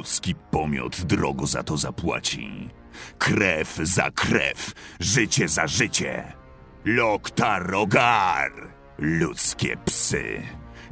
Ludzki pomiot drogo za to zapłaci. Krew za krew, życie za życie. Loktar Rogar! Ludzkie psy.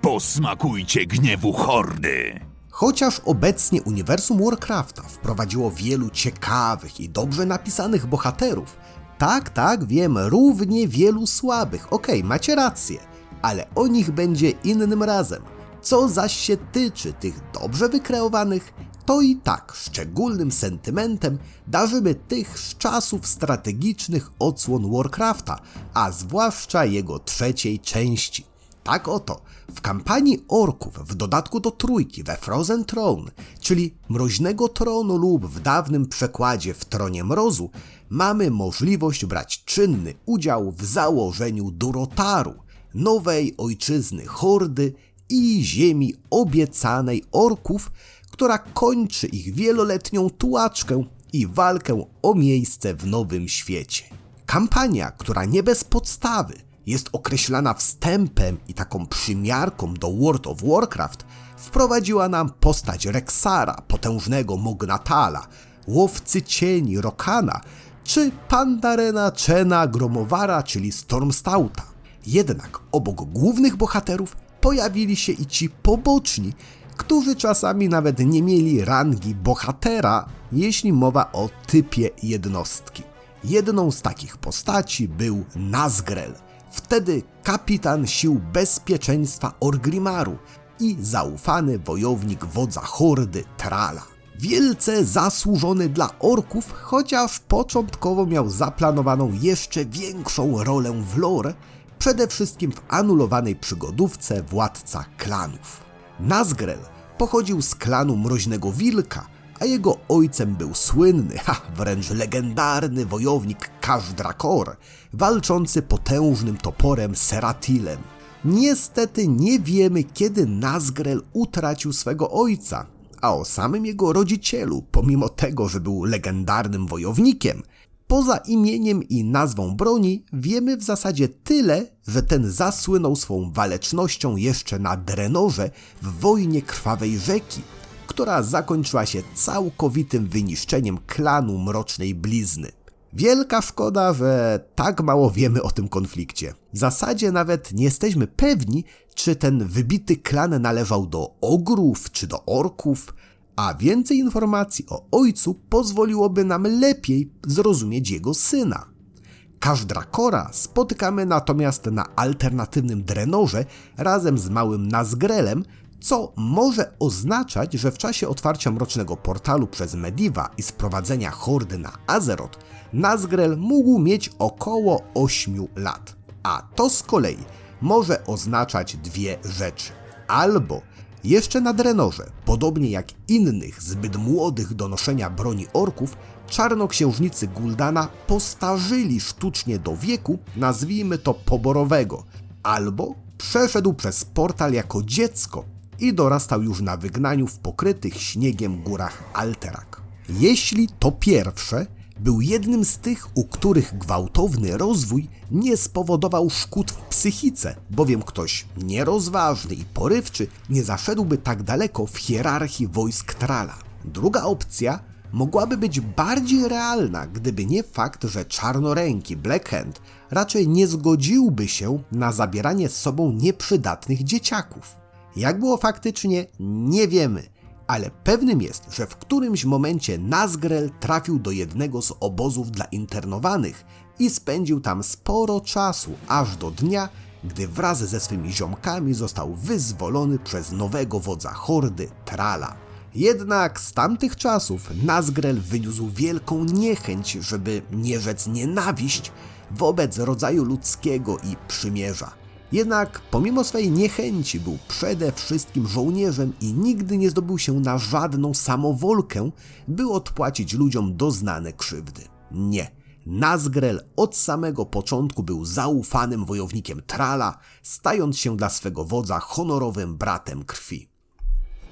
Posmakujcie gniewu hordy. Chociaż obecnie uniwersum Warcrafta wprowadziło wielu ciekawych i dobrze napisanych bohaterów, tak, tak, wiem, równie wielu słabych. Okej, macie rację, ale o nich będzie innym razem. Co zaś się tyczy tych dobrze wykreowanych, to i tak szczególnym sentymentem darzymy tych z czasów strategicznych odsłon Warcrafta, a zwłaszcza jego trzeciej części. Tak oto, w kampanii orków, w dodatku do trójki we Frozen Throne, czyli Mroźnego Tronu lub w dawnym przekładzie w Tronie Mrozu, mamy możliwość brać czynny udział w założeniu Durotaru, nowej ojczyzny Hordy i ziemi obiecanej orków, która kończy ich wieloletnią tułaczkę i walkę o miejsce w nowym świecie. Kampania, która nie bez podstawy jest określana wstępem i taką przymiarką do World of Warcraft, wprowadziła nam postać Rexara, potężnego Mognatala, łowcy cieni Rokana, czy Pandarena Chena Gromowara, czyli Stormstouta. Jednak obok głównych bohaterów pojawili się i ci poboczni, którzy czasami nawet nie mieli rangi bohatera, jeśli mowa o typie jednostki. Jedną z takich postaci był Nazgrel, wtedy kapitan sił bezpieczeństwa Orgrimaru i zaufany wojownik wodza hordy Trala. Wielce zasłużony dla orków, chociaż początkowo miał zaplanowaną jeszcze większą rolę w lore, przede wszystkim w anulowanej przygodówce Władca Klanów. Nazgrel pochodził z klanu Mroźnego Wilka, a jego ojcem był słynny, ha, wręcz legendarny wojownik Kazdrakor, walczący potężnym toporem Seratilem. Niestety nie wiemy, kiedy Nazgrel utracił swego ojca, a o samym jego rodzicielu, pomimo tego, że był legendarnym wojownikiem, poza imieniem i nazwą broni wiemy w zasadzie tyle, że ten zasłynął swą walecznością jeszcze na Drenorze w wojnie Krwawej Rzeki, która zakończyła się całkowitym wyniszczeniem klanu Mrocznej Blizny. Wielka szkoda, że tak mało wiemy o tym konflikcie. W zasadzie nawet nie jesteśmy pewni, czy ten wybity klan należał do ogrów czy do orków, a więcej informacji o ojcu pozwoliłoby nam lepiej zrozumieć jego syna. Każdrakora spotykamy natomiast na alternatywnym drenorze razem z małym Nazgrelem, co może oznaczać, że w czasie otwarcia mrocznego portalu przez Mediva i sprowadzenia hordy na Azeroth, Nazgrel mógł mieć około 8 lat. A to z kolei może oznaczać dwie rzeczy. Albo jeszcze na Drenorze, podobnie jak innych zbyt młodych do noszenia broni orków, czarnoksiężnicy Guldana postarzyli sztucznie do wieku, nazwijmy to poborowego, albo przeszedł przez portal jako dziecko i dorastał już na wygnaniu w pokrytych śniegiem górach Alterak. Jeśli to pierwsze, był jednym z tych, u których gwałtowny rozwój nie spowodował szkód w psychice, bowiem ktoś nierozważny i porywczy nie zaszedłby tak daleko w hierarchii wojsk Trala. Druga opcja mogłaby być bardziej realna, gdyby nie fakt, że czarnoręki Blackhand raczej nie zgodziłby się na zabieranie z sobą nieprzydatnych dzieciaków. Jak było faktycznie, nie wiemy, ale pewnym jest, że w którymś momencie Nazgrel trafił do jednego z obozów dla internowanych i spędził tam sporo czasu, aż do dnia, gdy wraz ze swymi ziomkami został wyzwolony przez nowego wodza hordy Trala. Jednak z tamtych czasów Nazgrel wyniósł wielką niechęć, żeby nie rzec nienawiść, wobec rodzaju ludzkiego i przymierza. Jednak pomimo swej niechęci był przede wszystkim żołnierzem i nigdy nie zdobył się na żadną samowolkę, by odpłacić ludziom doznane krzywdy. Nie. Nazgrel od samego początku był zaufanym wojownikiem Trala, stając się dla swego wodza honorowym bratem krwi.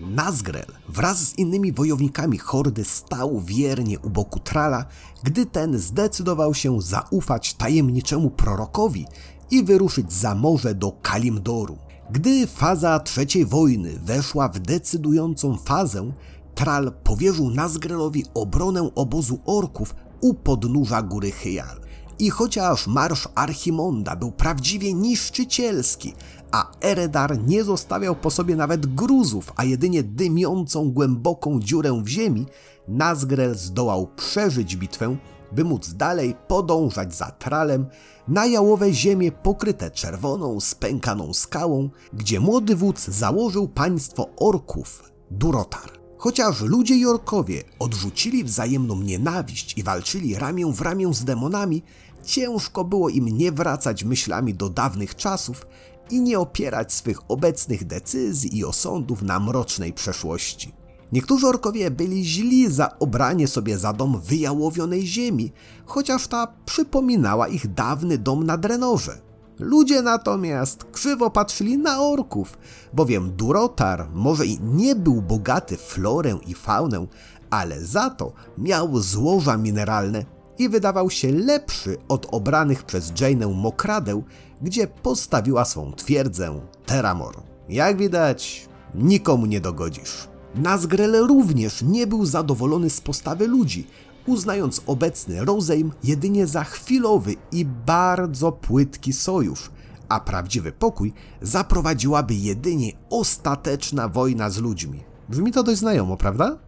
Nazgrel wraz z innymi wojownikami hordy stał wiernie u boku Trala, gdy ten zdecydował się zaufać tajemniczemu prorokowi i wyruszyć za morze do Kalimdoru. Gdy faza trzeciej wojny weszła w decydującą fazę, Tral powierzył Nazgrelowi obronę obozu orków u podnóża góry Hyjal. I chociaż marsz Archimonda był prawdziwie niszczycielski, a Eredar nie zostawiał po sobie nawet gruzów, a jedynie dymiącą głęboką dziurę w ziemi, Nazgrel zdołał przeżyć bitwę, by móc dalej podążać za Tralem na jałowe ziemie pokryte czerwoną, spękaną skałą, gdzie młody wódz założył państwo orków, Durotar. Chociaż ludzie i orkowie odrzucili wzajemną nienawiść i walczyli ramię w ramię z demonami, ciężko było im nie wracać myślami do dawnych czasów i nie opierać swych obecnych decyzji i osądów na mrocznej przeszłości. Niektórzy orkowie byli źli za obranie sobie za dom wyjałowionej ziemi, chociaż ta przypominała ich dawny dom na Drenorze. Ludzie natomiast krzywo patrzyli na orków, bowiem Durotar może i nie był bogaty w florę i faunę, ale za to miał złoża mineralne i wydawał się lepszy od obranych przez Jane'ę Mokradeł, gdzie postawiła swą twierdzę Teramor. Jak widać, nikomu nie dogodzisz. Nazgrel również nie był zadowolony z postawy ludzi, uznając obecny rozejm jedynie za chwilowy i bardzo płytki sojusz, a prawdziwy pokój zaprowadziłaby jedynie ostateczna wojna z ludźmi. Brzmi to dość znajomo, prawda?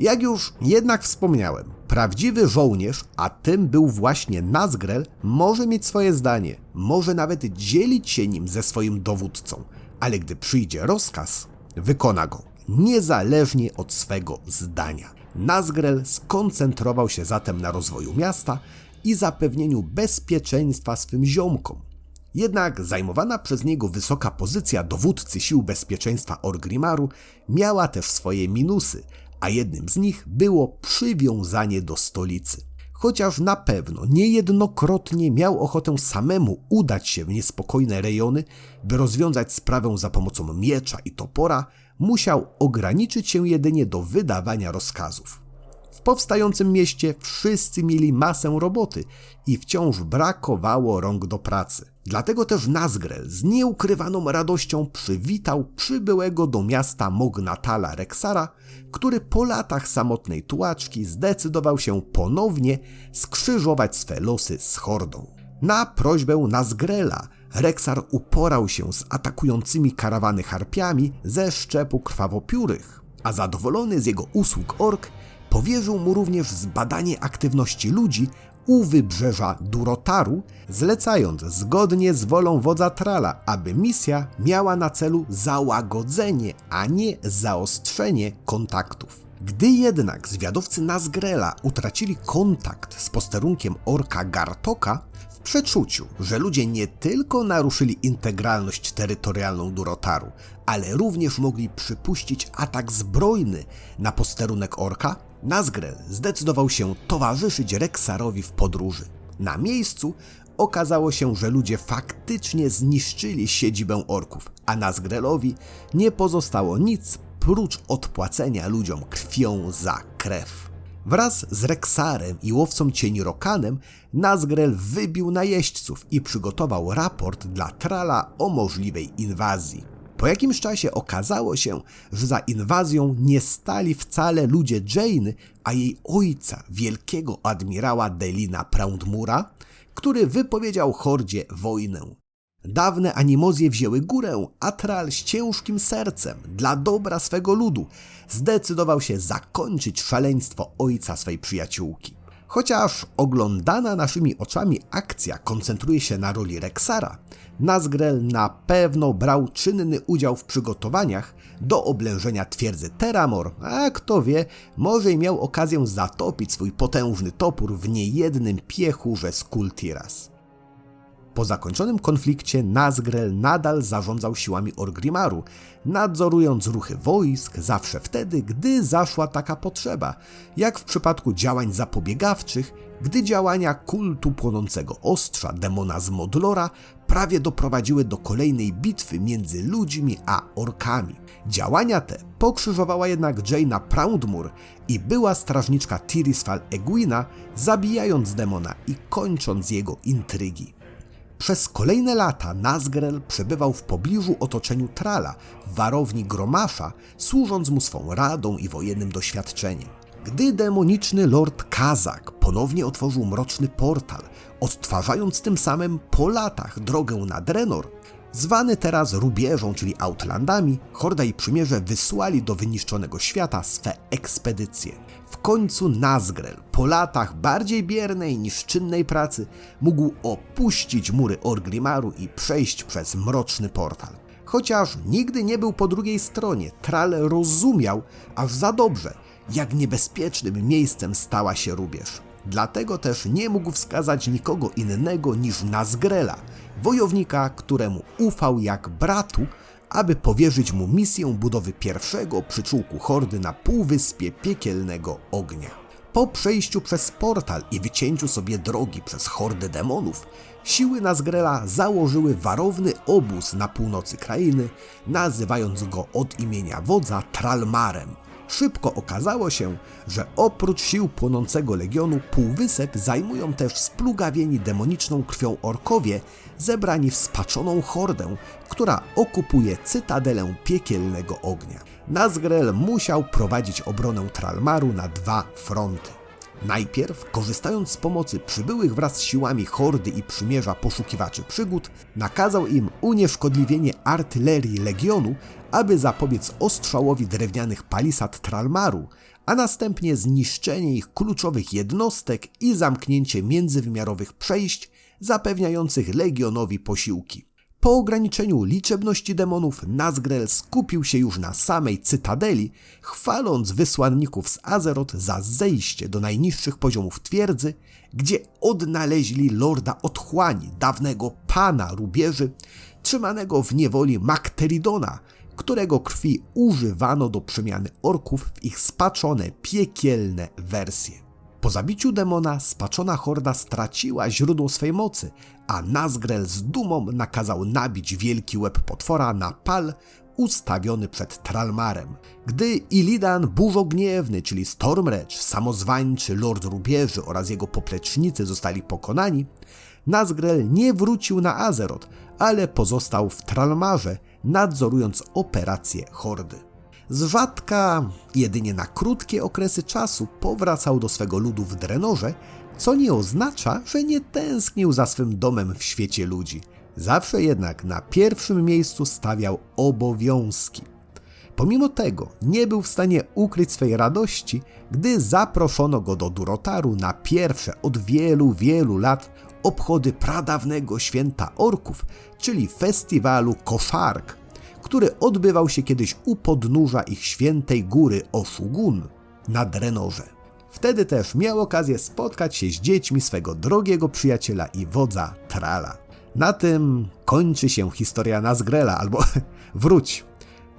Jak już jednak wspomniałem, prawdziwy żołnierz, a tym był właśnie Nazgrel, może mieć swoje zdanie, może nawet dzielić się nim ze swoim dowódcą, ale gdy przyjdzie rozkaz, wykona go, niezależnie od swego zdania. Nazgrel skoncentrował się zatem na rozwoju miasta i zapewnieniu bezpieczeństwa swym ziomkom. Jednak zajmowana przez niego wysoka pozycja dowódcy sił bezpieczeństwa Orgrimaru miała też swoje minusy, a jednym z nich było przywiązanie do stolicy. Chociaż na pewno niejednokrotnie miał ochotę samemu udać się w niespokojne rejony, by rozwiązać sprawę za pomocą miecza i topora, musiał ograniczyć się jedynie do wydawania rozkazów. W powstającym mieście wszyscy mieli masę roboty i wciąż brakowało rąk do pracy. Dlatego też Nazgrel z nieukrywaną radością przywitał przybyłego do miasta Mognatala Rexara, który po latach samotnej tułaczki zdecydował się ponownie skrzyżować swe losy z hordą. Na prośbę Nazgrela Rexar uporał się z atakującymi karawany harpiami ze szczepu krwawopiórych, a zadowolony z jego usług ork powierzył mu również zbadanie aktywności ludzi u wybrzeża Durotaru, zlecając zgodnie z wolą wodza Trala, aby misja miała na celu załagodzenie, a nie zaostrzenie kontaktów. Gdy jednak zwiadowcy Nazgrela utracili kontakt z posterunkiem orka Gartoka, w przeczuciu, że ludzie nie tylko naruszyli integralność terytorialną Durotaru, ale również mogli przypuścić atak zbrojny na posterunek orka, Nazgrel zdecydował się towarzyszyć Rexarowi w podróży. Na miejscu okazało się, że ludzie faktycznie zniszczyli siedzibę orków, a Nazgrelowi nie pozostało nic prócz odpłacenia ludziom krwią za krew. Wraz z Rexarem i łowcą cieni Rokanem Nazgrel wybił najeźdźców i przygotował raport dla Trala o możliwej inwazji. Po jakimś czasie okazało się, że za inwazją nie stali wcale ludzie Jane, a jej ojca, wielkiego admirała Delina Proudmura, który wypowiedział hordzie wojnę. Dawne animozje wzięły górę, a Tral z ciężkim sercem, dla dobra swego ludu, zdecydował się zakończyć szaleństwo ojca swej przyjaciółki. Chociaż oglądana naszymi oczami akcja koncentruje się na roli Rexara, Nazgrel na pewno brał czynny udział w przygotowaniach do oblężenia twierdzy Teramor, a kto wie, może i miał okazję zatopić swój potężny topór w niejednym piechurze z Kultiras. Po zakończonym konflikcie Nazgrel nadal zarządzał siłami Orgrimaru, nadzorując ruchy wojsk zawsze wtedy, gdy zaszła taka potrzeba, jak w przypadku działań zapobiegawczych, gdy działania kultu płonącego ostrza demona z Modlora prawie doprowadziły do kolejnej bitwy między ludźmi a orkami. Działania te pokrzyżowała jednak Jaina Proudmoore i była strażniczka Tirisfal Egwina, zabijając demona i kończąc jego intrygi. Przez kolejne lata Nazgrel przebywał w pobliżu otoczeniu Trala, warowni Gromasza, służąc mu swą radą i wojennym doświadczeniem. Gdy demoniczny Lord Kazak ponownie otworzył mroczny portal, odtwarzając tym samym po latach drogę na Drenor, zwany teraz rubieżą, czyli Outlandami, Horda i Przymierze wysłali do wyniszczonego świata swe ekspedycje. Końcu Nazgrel, po latach bardziej biernej niż czynnej pracy, mógł opuścić mury Orgrimaru i przejść przez mroczny portal. Chociaż nigdy nie był po drugiej stronie, Tral rozumiał aż za dobrze, jak niebezpiecznym miejscem stała się rubież. Dlatego też nie mógł wskazać nikogo innego niż Nazgrela, wojownika, któremu ufał jak bratu, aby powierzyć mu misję budowy pierwszego przyczółku hordy na półwyspie piekielnego ognia. Po przejściu przez portal i wycięciu sobie drogi przez hordę demonów, siły Nazgrela założyły warowny obóz na północy krainy, nazywając go od imienia wodza Tralmarem. Szybko okazało się, że oprócz sił płonącego legionu półwysep zajmują też splugawieni demoniczną krwią orkowie, zebrani w spaczoną hordę, która okupuje cytadelę piekielnego ognia. Nazgrel musiał prowadzić obronę Tralmaru na dwa fronty. Najpierw, korzystając z pomocy przybyłych wraz z siłami hordy i przymierza poszukiwaczy przygód, nakazał im unieszkodliwienie artylerii legionu, aby zapobiec ostrzałowi drewnianych palisad Tralmaru, a następnie zniszczenie ich kluczowych jednostek i zamknięcie międzywymiarowych przejść zapewniających legionowi posiłki. Po ograniczeniu liczebności demonów, Nazgrel skupił się już na samej cytadeli, chwaląc wysłanników z Azeroth za zejście do najniższych poziomów twierdzy, gdzie odnaleźli lorda otchłani, dawnego pana rubieży, trzymanego w niewoli Makteridona, którego krwi używano do przemiany orków w ich spaczone, piekielne wersje. Po zabiciu demona spaczona horda straciła źródło swej mocy, a Nazgrel z dumą nakazał nabić wielki łeb potwora na pal ustawiony przed Tralmarem. Gdy Illidan Burzogniewny, czyli Stormreach, samozwańczy Lord Rubieży oraz jego poplecznicy zostali pokonani, Nazgrel nie wrócił na Azeroth, ale pozostał w Tralmarze, nadzorując operacje hordy. Z rzadka, jedynie na krótkie okresy czasu, powracał do swego ludu w Drenorze, co nie oznacza, że nie tęsknił za swym domem w świecie ludzi. Zawsze jednak na pierwszym miejscu stawiał obowiązki. Pomimo tego nie był w stanie ukryć swej radości, gdy zaproszono go do Durotaru na pierwsze od wielu, wielu lat obchody pradawnego święta orków, czyli festiwalu Koszark, który odbywał się kiedyś u podnóża ich świętej góry Oszugun na Drenorze. Wtedy też miał okazję spotkać się z dziećmi swego drogiego przyjaciela i wodza Trala. Na tym kończy się historia Nazgrela, albo wróć,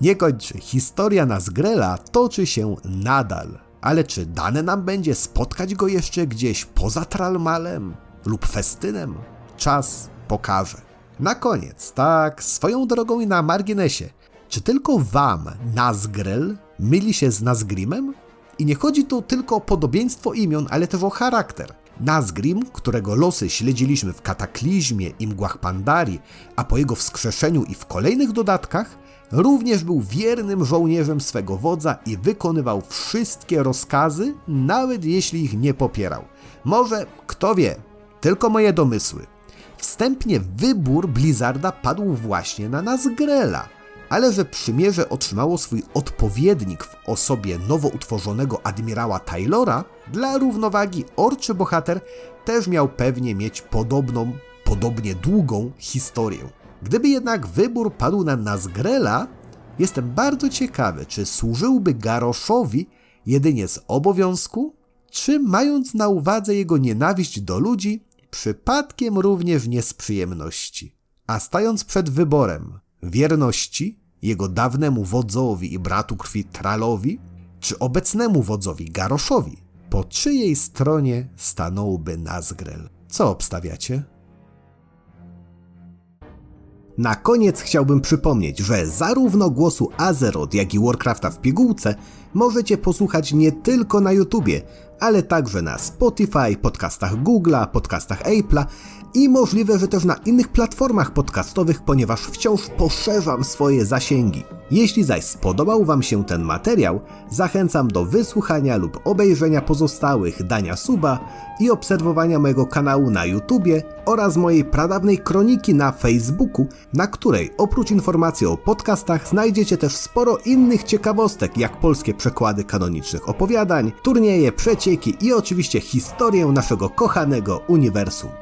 nie kończy. Historia Nazgrela toczy się nadal. Ale czy dane nam będzie spotkać go jeszcze gdzieś poza Tralmalem lub festynem? Czas pokaże. Na koniec, tak swoją drogą i na marginesie, czy tylko wam Nazgrel myli się z Nazgrimem? I nie chodzi tu tylko o podobieństwo imion, ale też o charakter. Nazgrim, którego losy śledziliśmy w Kataklizmie i Mgłach Pandarii, a po jego wskrzeszeniu i w kolejnych dodatkach, również był wiernym żołnierzem swego wodza i wykonywał wszystkie rozkazy, nawet jeśli ich nie popierał. Może, kto wie, tylko moje domysły. Wstępnie wybór Blizzarda padł właśnie na Nazgrela, ale że przymierze otrzymało swój odpowiednik w osobie nowo utworzonego admirała Taylora, dla równowagi orczy bohater też miał pewnie mieć podobną, podobnie długą historię. Gdyby jednak wybór padł na Nazgrela, jestem bardzo ciekawy, czy służyłby Garoszowi jedynie z obowiązku, czy mając na uwadze jego nienawiść do ludzi, przypadkiem również nie z przyjemności. A stając przed wyborem wierności jego dawnemu wodzowi i bratu krwi Tralowi, czy obecnemu wodzowi Garoszowi, po czyjej stronie stanąłby Nazgrel? Co obstawiacie? Na koniec chciałbym przypomnieć, że zarówno głosu Azeroth, jak i Warcrafta w pigułce możecie posłuchać nie tylko na YouTubie, ale także na Spotify, podcastach Google'a, podcastach Apple'a, i możliwe, że też na innych platformach podcastowych, ponieważ wciąż poszerzam swoje zasięgi. Jeśli zaś spodobał Wam się ten materiał, zachęcam do wysłuchania lub obejrzenia pozostałych, dania suba i obserwowania mojego kanału na YouTubie oraz mojej pradawnej kroniki na Facebooku, na której oprócz informacji o podcastach znajdziecie też sporo innych ciekawostek, jak polskie przekłady kanonicznych opowiadań, turnieje, przecieki i oczywiście historię naszego kochanego uniwersum.